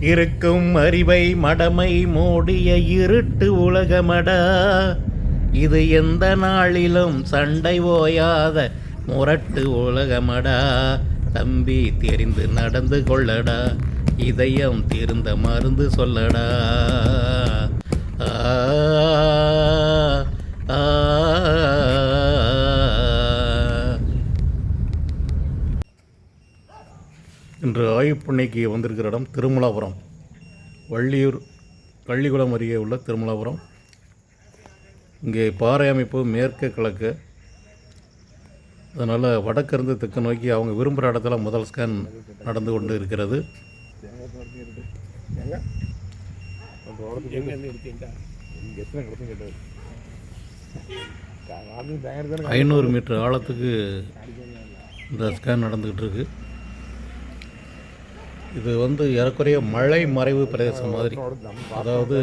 இருக்கும் அறிவை மடமை மூடிய இருட்டு உலகமடா. இது எந்த நாளிலும் சண்டை ஓயாத முரட்டு உலகமடா. தம்பி தெரிந்து நடந்து கொள்ளடா. இதயம் தீர்ந்த மருந்து சொல்லடா. ஆ, இன்று ஆயுப்பண்ணைக்கு வந்திருக்கிற இடம் திருமலாபுரம். வள்ளியூர் பள்ளிக்குளம் அருகே உள்ள திருமலாபுரம். இங்கே பாறை அமைப்பு மேற்கு கிழக்கு. அதனால் வடக்கிருந்து தெற்கு நோக்கி அவங்க விரும்புகிற இடத்துல முதல் ஸ்கேன் நடந்து கொண்டு இருக்கிறது. ஐநூறு மீட்டர் ஆழத்துக்கு இந்த ஸ்கேன் நடந்துக்கிட்டு இருக்குது இது வந்து ஏறக்குறைய மழை மறைவு பிரதேசம் மாதிரி. அதாவது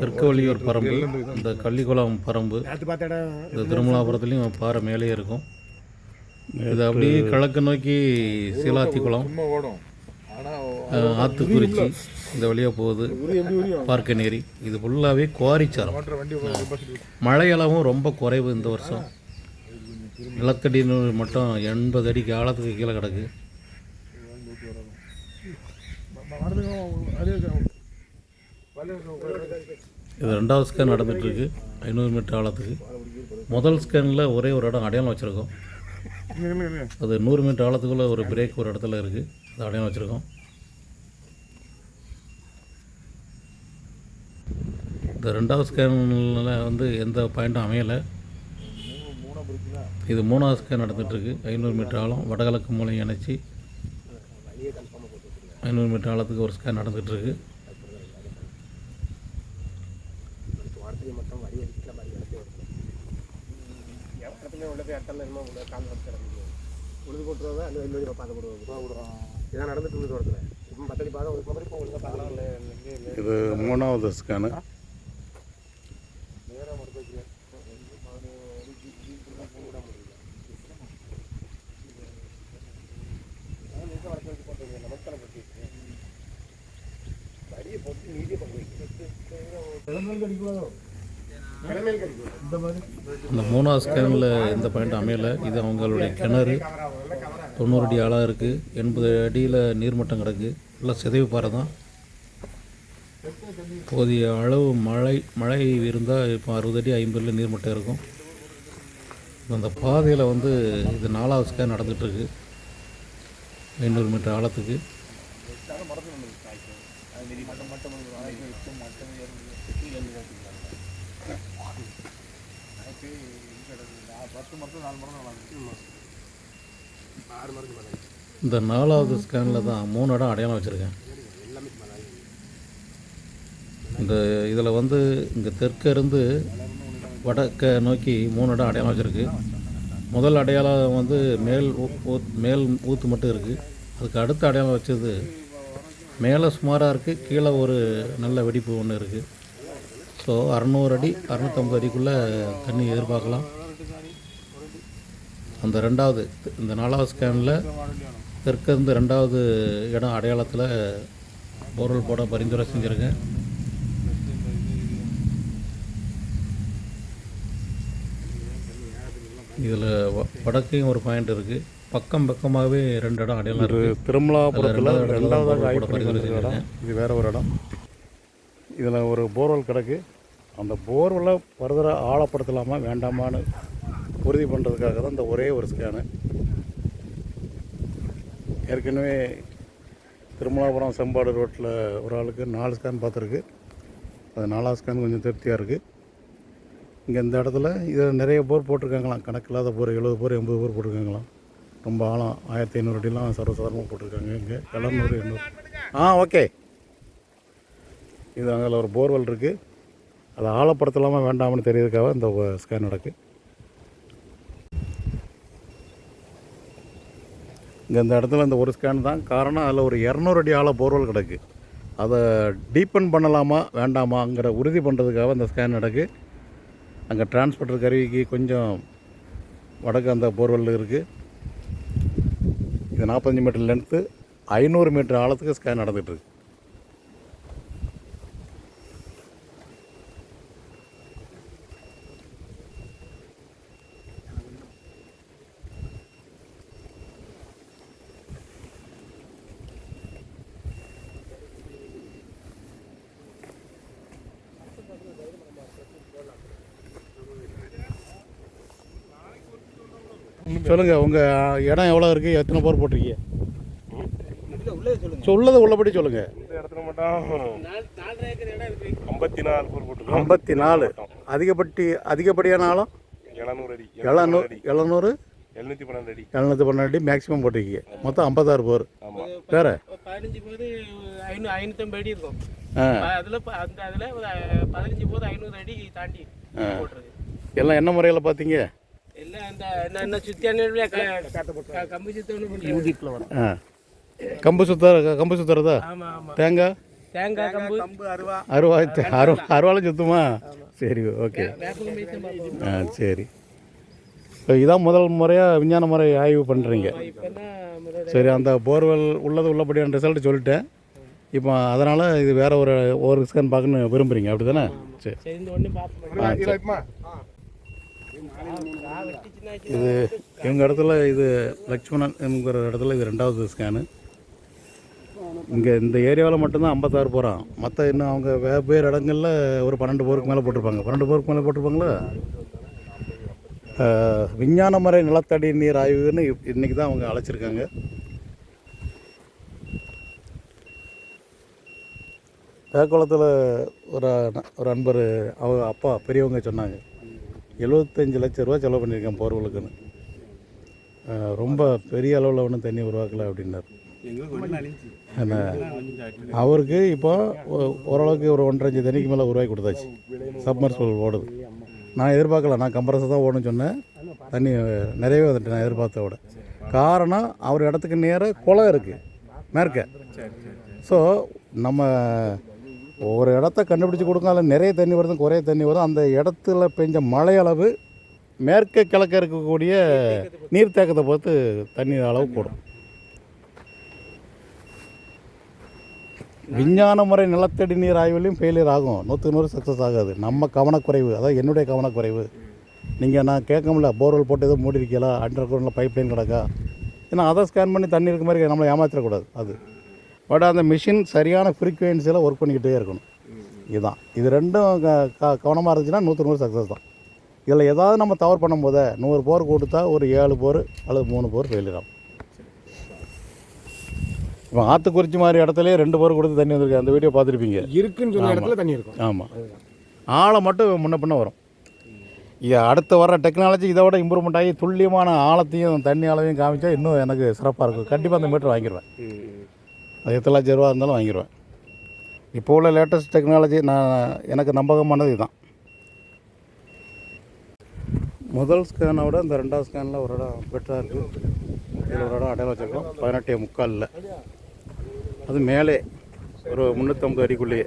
தெற்குவழியூர் பரம்பு இந்த கள்ளிக்குளம் பரம்பு இந்த திருமலாபுரத்துலேயும் பாறை மேலே இருக்கும். இது அப்படியே கிழக்கு நோக்கி சீலாத்திக்குளம் குளம் ஆத்துக்குறிச்சி இந்த வழியாக போகுது. பார்க்கநேரி இது ஃபுல்லாகவே குவாரிச்சாரம் மழையளவும் ரொம்ப குறைவு இந்த வருஷம். நிலத்தடி நீர் மட்டும் எண்பது அடிக்கு ஆழத்துக்கு கீழே கிடக்கு. இது ரெண்டாவது ஸ்கேன் நடந்துகிட்ருக்கு ஐநூறு மீட்டர் ஆழத்துக்கு. முதல் ஸ்கேனில் ஒரே ஒரு இடம் அடையாளம் வச்சுருக்கோம். அது நூறு மீட்டர் ஆழத்துக்குள்ளே ஒரு பிரேக் ஒரு இடத்துல இருக்குது அது அடையாளம் வச்சுருக்கோம். இந்த ரெண்டாவது ஸ்கேனில் வந்து எந்த பாயிண்ட்டும் அமையலை. இது மூணாவது ஸ்கேன் நடந்துகிட்ருக்கு ஐநூறு மீட்டர் ஆழம். வடகிழக்கு மூலையும் இணைச்சி ஐநூறு மீட்டர் ஆழத்துக்கு ஒரு ஸ்கேன் நடந்துகிட்ருக்கு. உழுது போட்டுருவாங்க அந்த வெளியே பார்த்து போடுவாங்க இதான் நடந்துட்டு இருந்தது இடத்துல இப்போ பத்தடி பாதம் ஒரு மாதிரி இப்போ ஒழுங்காக பார்க்கலாம் இது மூணாவது ஸ்கேனு இந்த மூணாவது ஸ்கேனில் எந்த பாயிண்ட்டும் அமையலை. இது அவங்களுடைய கிணறு. தொண்ணூறு அடி ஆழம் இருக்குது எண்பது அடியில் நீர்மட்டம் கிடக்கு. எல்லாம் சிதைவு பாறை தான். போதிய அளவு மழை மழை இருந்தால் இப்போ அறுபது அடி ஐம்பதுல நீர்மட்டம் இருக்கும். அந்த பாதையில் வந்து இது நாலாவது ஸ்கேன் நடந்துகிட்ருக்கு ஐநூறு மீட்டர் ஆழத்துக்கு. இந்த நாலாவது ஸ்கேனில் தான் மூணு இடம் அடையாளம் வச்சுருக்கேன். இந்த இதில் வந்து இங்கே தெற்க இருந்து வடக்க நோக்கி மூணு இடம் அடையாளம் வச்சுருக்கு. முதல் அடையாளம் வந்து மேல் மேல் ஊத்து மட்டும் இருக்குது அதுக்கு அடுத்த அடையாளம் வச்சது மேலே சுமாராக இருக்குது கீழே ஒரு நல்ல வெடிப்பு ஒன்று இருக்குது ஸோ அறநூறு அடி அறநூற்றம்பது அடிக்குள்ளே தண்ணி எதிர்பார்க்கலாம். அந்த ரெண்டாவது இந்த நாலாவது ஸ்கேனில் தெற்க இருந்து ரெண்டாவது இடம் அடையாளத்தில் போர்வெல் போட பரிந்துரை செஞ்சுருக்கேன். இதில் வடக்கையும் ஒரு பாயிண்ட் இருக்குது பக்கம் பக்கமாகவே ரெண்டு இடம் அடையாளம் இருக்குது திருமலாபுரத்தில் அதுல ரெண்டாவது ரெண்டாவது இடத்துல ஆய்வு. இது வேற ஒரு இடம். இதில் ஒரு போர்வெல் கிடக்கு. அந்த போர்வெல்லை ஃபர்தராக ஆழப்படுத்தலாமா வேண்டாமான்னு உறுதி பண்ணுறதுக்காக தான் இந்த ஒரே ஒரு ஸ்கேனு. ஏற்கனவே திருமலாபுரம் செம்பாடு ரோட்டில் ஒரு ஆளுக்கு நாலு ஸ்கேன் பார்த்துருக்கு. அது நாலாவது ஸ்கேன் கொஞ்சம் திருப்தியாக இருக்குது இங்கே இந்த இடத்துல இதில் நிறைய போர் போட்டிருக்காங்களாம். கணக்கில்லாத போர் எழுபது போர் எண்பது போர் போட்டிருக்காங்களாம். ரொம்ப ஆழம். ஆயிரத்தி ஐநூறு அடிலாம் சர்வசாதாரணமாக போட்டிருக்காங்க இங்கே. எழுநூறு எண்ணூறு. ஆ ஓகே. இது அங்கே ஒரு போர்வெல் இருக்குது அதை ஆழப்படுத்தலாமா வேண்டாம்னு தெரியறதுக்காக இந்த ஸ்கேன் நடக்கு. இங்கே இந்த இடத்துல இந்த ஒரு ஸ்கேன் தான். காரணம் அதில் ஒரு இரநூறு அடி ஆழ போர்வெல் கிடக்கு. அதை டீப்பன் பண்ணலாமா வேண்டாமாங்கிற உறுதி பண்ணுறதுக்காக அந்த ஸ்கேன் நடக்கு. அங்கே டிரான்ஸ்போர்ட்டர் கருவிக்கு கொஞ்சம் வடக்கு அந்த போர்வெல் இருக்குது இது நாற்பத்தஞ்சு மீட்டர் லென்த்து ஐநூறு மீட்டர் ஆழத்துக்கு ஸ்கேன் நடந்துகிட்ருக்கு சொல்லுங்கள் உங்கள் இடம் எவ்வளோ இருக்குது எத்தனை போர் போட்டிருக்கீங்க? உள்ளே சொல்லுங்க சொல்லதை உள்ளபடி சொல்லுங்கள் இந்த இடத்துல மட்டும் ஐம்பத்தி நாலு பேர் ஐம்பத்தி நாலு அதிகப்பட்டி அதிகப்படியான ஆழம் எழுநூறு அடி எழுநூறு எழுநூறு எழுநூத்தி பன்னெண்டு அடி. எழுநூற்றி பன்னெண்டு அடி மேக்ஸிமம் போட்டிருக்கீங்க. மொத்தம் ஐம்பத்தாறு போர். ஆமா. வேற? பதினஞ்சு போது ஐநூறு ஐநூற்றம்பது அடி இருக்கும். அதில் அந்த அதில் ஒரு பதினஞ்சு போது ஐநூறு அடி தாண்டி எல்லாம் என்ன முறையில் பார்த்தீங்க? கம்பி சுத்த ஒன்று யூடியூப்ல வரும் ஆ கம்பு சுத்தர கம்பு சுத்துறதா ஆமா ஆமா தேங்காய் தேங்காய் கம்பு கம்பு அருவா அருவாய் அரு அருவாலும் சுத்துமா சரி ஓகே ஆ சரி இப்போ இதான் முதல் முறையாக விஞ்ஞான முறை ஆய்வு பண்ணுறீங்க சரி அந்த போர்வெல் உள்ளது உள்ளபடியான ரிசல்ட் சொல்லிட்டேன் இப்போ அதனால் இது வேற ஒரு ஒரு ஸ்கேன் பார்க்கணுன்னு விரும்புகிறீங்க அப்படி தானே சரி இது இவங்க இடத்துல இது லக்ஷ்மணன் என்கிற இடத்துல இது ரெண்டாவது ஸ்கேனு இங்கே இந்த ஏரியாவில் மட்டும்தான் ஐம்பத்தாறு போகிறான் மற்ற இன்னும் அவங்க வெவ்வேறு இடங்களில் ஒரு பன்னெண்டு போருக்கு மேலே போட்டிருப்பாங்க. பன்னெண்டு போருக்கு மேலே போட்டிருப்பாங்களா? விஞ்ஞான முறை நிலத்தடி நீர் ஆய்வுன்னு இப்- தான் அவங்க அழைச்சிருக்காங்க. தேக்குளத்தில் ஒரு ஒரு அன்பர் அவங்க அப்பா பெரியவங்க சொன்னாங்க. எழுபத்தஞ்சு லட்ச ரூபா செலவு பண்ணியிருக்கேன் போர்வலுக்குன்னு. ரொம்ப பெரிய அளவில் ஒன்றும் தண்ணி உருவாக்கலை அப்படின்னாரு. என்ன? அவருக்கு இப்போ ஓரளவுக்கு ஒரு ஒன்றரை தண்ணிக்கு மேலே உருவாக்கி கொடுத்தாச்சு. சப்மர்சல் ஓடுது. நான் எதிர்பார்க்கல நான் கம்ப்ரஸர் தான் ஓடுன்னு சொன்னேன். தண்ணி நிறையவே வந்துட்டு நான் எதிர்பார்த்த விட காரணம் அவர் இடத்துக்கு நேராக குளம் இருக்குது மேற்க. ஸோ நம்ம ஒரு இடத்த கண்டுபிடிச்சி கொடுங்க அதில் நிறைய தண்ணி வருது குறைய தண்ணி வரும் அந்த இடத்துல பெஞ்ச மழை அளவு மேற்க கிழக்க இருக்கக்கூடிய நீர்த்தேக்கத்தை பொறுத்து தண்ணி அளவு கூடும். விஞ்ஞான முறை நிலத்தடி நீர் ஆய்வுலையும் ஃபெயிலியர் ஆகும். நூற்றுக்கு நூறு சக்ஸஸ் ஆகாது. நம்ம கவனக்குறைவு அதாவது என்னுடைய கவனக்குறைவு. நீங்கள் நான் கேட்கமுல்ல போர்வெல் போட்டு எதுவும் மூடி இருக்கீங்களா அண்டர் கிரவுண்டில் பைப் லைன் கிடக்கா? ஏன்னா அதை ஸ்கேன் பண்ணி தண்ணி இருக்க மாதிரி நம்மளை ஏமாத்திடக்கூடாது அது. பட் அந்த மிஷின் சரியான ஃப்ரீக்குவென்சியில் ஒர்க் பண்ணிக்கிட்டே இருக்கணும். இதுதான் இது ரெண்டும் கவனமாக இருந்துச்சுன்னா நூற்று நூறு சக்ஸஸ் தான். இதில் ஏதாவது நம்ம தவறு பண்ணும்போதே நூறு போர் கொடுத்தா ஒரு ஏழு போர் அல்லது மூணு போர் ஃபெயிலியர் ஆகும். இப்போ ஆத்துக்குறிச்சி மாதிரி இடத்துலயே ரெண்டு போர் கொடுத்து தண்ணி வந்திருக்கு அந்த வீடியோ பார்த்துருப்பீங்க. இருக்குன்னு சொன்ன இடத்துல தண்ணி இருக்கும். ஆமாம் ஆழை மட்டும் முன்ன பின்ன வரும். அடுத்து வர டெக்னாலஜி இதை விட இம்ப்ரூவ்மெண்ட் ஆகி துல்லியமான ஆழத்தையும் தண்ணி அளவையும் காமிச்சா இன்னும் எனக்கு சிறப்பாக இருக்கும். கண்டிப்பாக அந்த மீட்டர் வாங்கிடுவேன் அது எத்தனை லட்ச ரூபா இருந்தாலும் வாங்கிடுவேன் இப்போ உள்ள லேட்டஸ்ட் டெக்னாலஜி நான் எனக்கு நம்பகமானது இதுதான். முதல் ஸ்கேனை விட இந்த ரெண்டாவது ஸ்கேனில் ஒரு இடம் பெட்டராக இருக்குது இதில் ஒரு இடம் அடையாளம் வச்சுருக்கோம். பதினெட்டே முக்காலில். அது மேலே ஒரு முந்நூற்றம்பது அடிக்குள்ளேயே.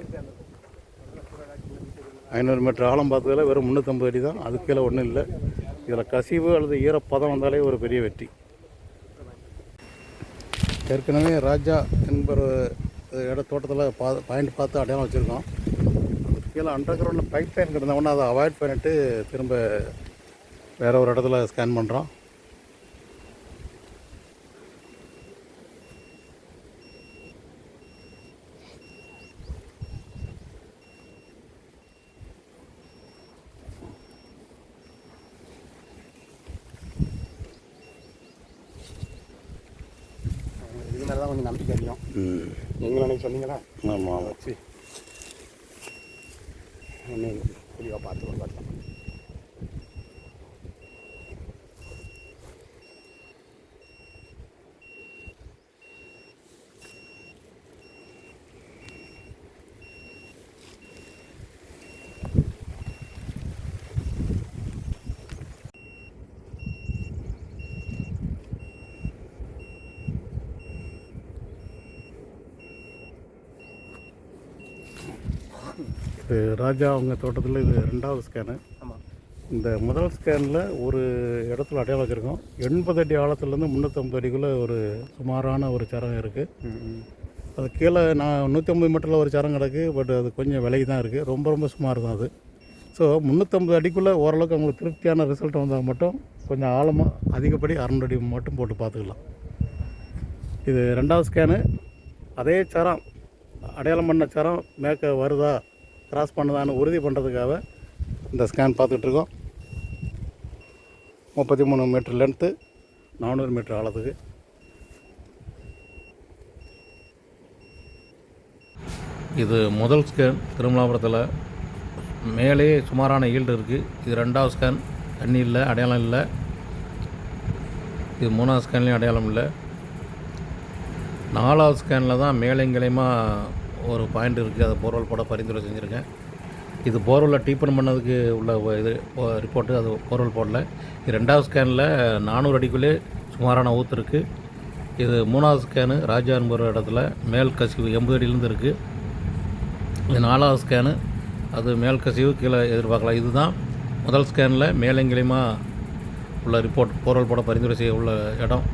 ஐநூறு மீட்டர் ஆழம் பார்த்ததில் வெறும் முந்நூற்றம்பது அடி தான் அதுக்கு கீழே ஒன்றும் இல்லை. இதில் கசிவு அல்லது ஈரப்பதம் வந்தாலே ஒரு பெரிய வெற்றி. ஏற்கனவே ராஜா என்பவர் இட தோட்டத்தில் பா பாயிண்ட் பார்த்து அடையாளம் வச்சுருக்கோம். கீழே அண்டர் கிரவுண்டில் பைப் லைன் கிடந்தவொன்னே அதை அவாய்ட் பண்ணிவிட்டு திரும்ப வேறு ஒரு இடத்துல ஸ்கேன் பண்ணுறோம் இது மேலே தான் கொஞ்சம் நம்பிக்கை அதிகம். ம் நீங்களும் அன்னைக்கு சொன்னீங்களா ஆமாம் வச்சு தெளிவாக பார்த்து ஒரு பார்த்தோம் இது ராஜா அவங்க தோட்டத்தில் இது ரெண்டாவது ஸ்கேனு ஆமாம் இந்த முதல் ஸ்கேனில் ஒரு இடத்துல அடையாளம் வச்சுருக்கோம். எண்பது அடி ஆழத்துலேருந்து முந்நூற்றம்பது அடிக்குள்ளே ஒரு சுமாரான ஒரு சரம் இருக்குது அது கீழே நான் நூற்றி ஐம்பது மீட்டரில் ஒரு சரம் கிடக்கு பட் அது கொஞ்சம் விலை தான் இருக்குது ரொம்ப ரொம்ப சுமார் தான் அது. ஸோ முந்நூற்றம்பது அடிக்குள்ளே ஓரளவுக்கு அவங்களுக்கு திருப்தியான ரிசல்ட் வந்தால் மட்டும் கொஞ்சம் ஆழமாக அதிகப்படி அறநூறு அடி மட்டும் போட்டு பார்த்துக்கலாம். இது ரெண்டாவது ஸ்கேனு அதே சரம் அடையாளம் பண்ண சரம் மேற்க வருதா? கிராஸ் பண்ணுதான்னு உறுதி பண்ணுறதுக்காக இந்த ஸ்கேன் பார்த்துட்ருக்கோம் முப்பத்தி மூணு மீட்டர் லென்த்து நானூறு மீட்ரு ஆழத்துக்கு. இது முதல் ஸ்கேன் திருமலாபுரத்தில். மேலே சுமாரான ஈல்டு இருக்குது இது ரெண்டாவது ஸ்கேன் தண்ணி இல்லை அடையாளம் இல்லை. இது மூணாவது ஸ்கேன்லேயும் அடையாளம் இல்லை. நாலாவது ஸ்கேனில் தான் மேலைங்களையுமா ஒரு பாயிண்ட் இருக்குது அதை போர்வல் போட பரிந்துரை செஞ்சுருக்கேன். இது போர்வெல்ல டீப்பன் பண்ணதுக்கு உள்ள இது ரிப்போர்ட்டு அது போர்வெல் போடல. இது ரெண்டாவது ஸ்கேனில் நானூறு அடிக்குள்ளே சுமாரான ஊத்து இருக்குது இது மூணாவது ஸ்கேனு ராஜான்புர இடத்துல மேல் கசிவு எண்பது அடியிலேருந்து இருக்குது இது நாலாவது ஸ்கேனு அது மேல் கசிவு கீழே எதிர்பார்க்கலாம். இதுதான் முதல் ஸ்கேனில் மேலெங்கிலையுமா உள்ள ரிப்போர்ட் போர்வல் போட பரிந்துரை செய்ய உள்ள இடம்.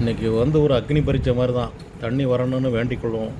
இன்றைக்கி வந்து ஒரு அக்னி பரீட்சை மாதிரி தான் தண்ணி வரணும்னு வேண்டிக் கொள்வோம்